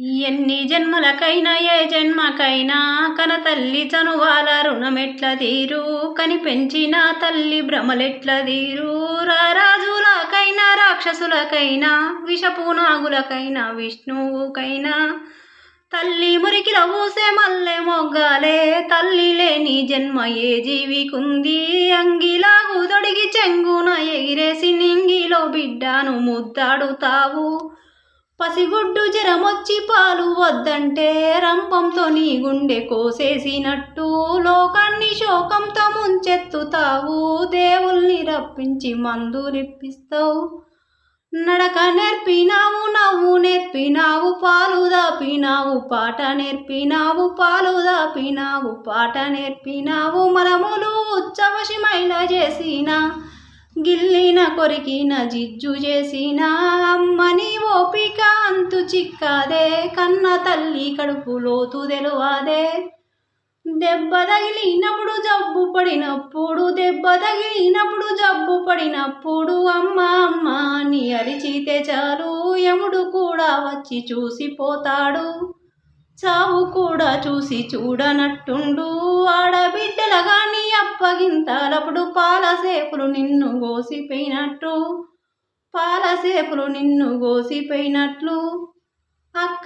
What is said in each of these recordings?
ఎన్ని జన్మలకైనా ఏ జన్మకైనా కన తల్లి చనువాల రుణమెట్ల తీరు. కని పెంచిన తల్లి భ్రమలెట్ల తీరు. రారాజులకైనా రాక్షసులకైనా విషపు నాగులకైనా విష్ణువుకైనా. తల్లి మురికిల ఊసే మల్లె మొగ్గాలే. తల్లి లేని జన్మ ఏ జీవికుంది? అంగిలాగు తొడిగి చెంగున ఎగిరేసి నింగిలో బిడ్డను ముద్దాడుతావు. పసిగుడ్డు జ్వరమొచ్చి పాలు వద్దంటే రంపంతో నీ గుండె కోసేసినట్టు లోకాన్ని శోకంతో ముంచెత్తుతావు. దేవుల్ని రప్పించి మందులిప్పిస్తావు నడక నేర్పినావు నవ్వు నేర్పినావు పాలు దాపినావు పాట నేర్పినావు పాలు దాపినావు పాట నేర్పినావు మలములు ఉచ్చవశమైన చేసిన గిల్లిన కొరికిన జిజ్జు చేసిన అమ్మని ఓపి చిక్కదే కన్న తల్లి కడుపు లోతు తెలువాదే. దెబ్బ తగిలినప్పుడు జబ్బు పడినప్పుడు దెబ్బ తగిలినప్పుడు జబ్బు పడినప్పుడు అమ్మ అమ్మ అని అరిచితే చాలు యముడు కూడా వచ్చి చూసిపోతాడు చావు కూడా చూసి చూడనట్టుండు ఆడబిడ్డల గాని అప్పగింతలప్పుడు పాలసేపులు నిన్ను గోసిపోయినట్టు పాలసేపులు నిన్ను గోసిపోయినట్లు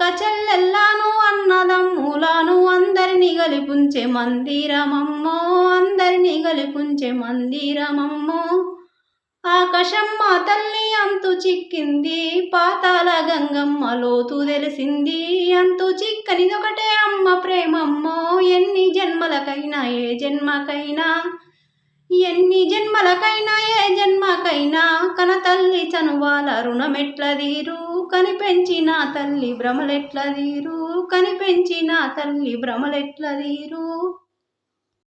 అక్క చెల్లెల్లాను అన్నదమ్ములాను అందరిని గలిపుంచే మందిరమమ్మో అందరిని గలిపుంచే మందిరమమ్మో. ఆకాశమ్మ తల్లి అంతు చిక్కింది పాతాల గంగమ్మ లోతు తెలిసింది. అంతు చిక్కనిదొకటే అమ్మ ప్రేమమ్మో ఎన్ని జన్మలకైనా ఏ జన్మకైనా. ఎన్ని జన్మలకైనా ఏ జన్మకైనా కన తల్లి చనువాల రుణమెట్ల తీరు. కనిపెంచిన తల్లి భ్రమలెట్ల తీరు కనిపెంచిన తల్లి భ్రమలెట్ల తీరు.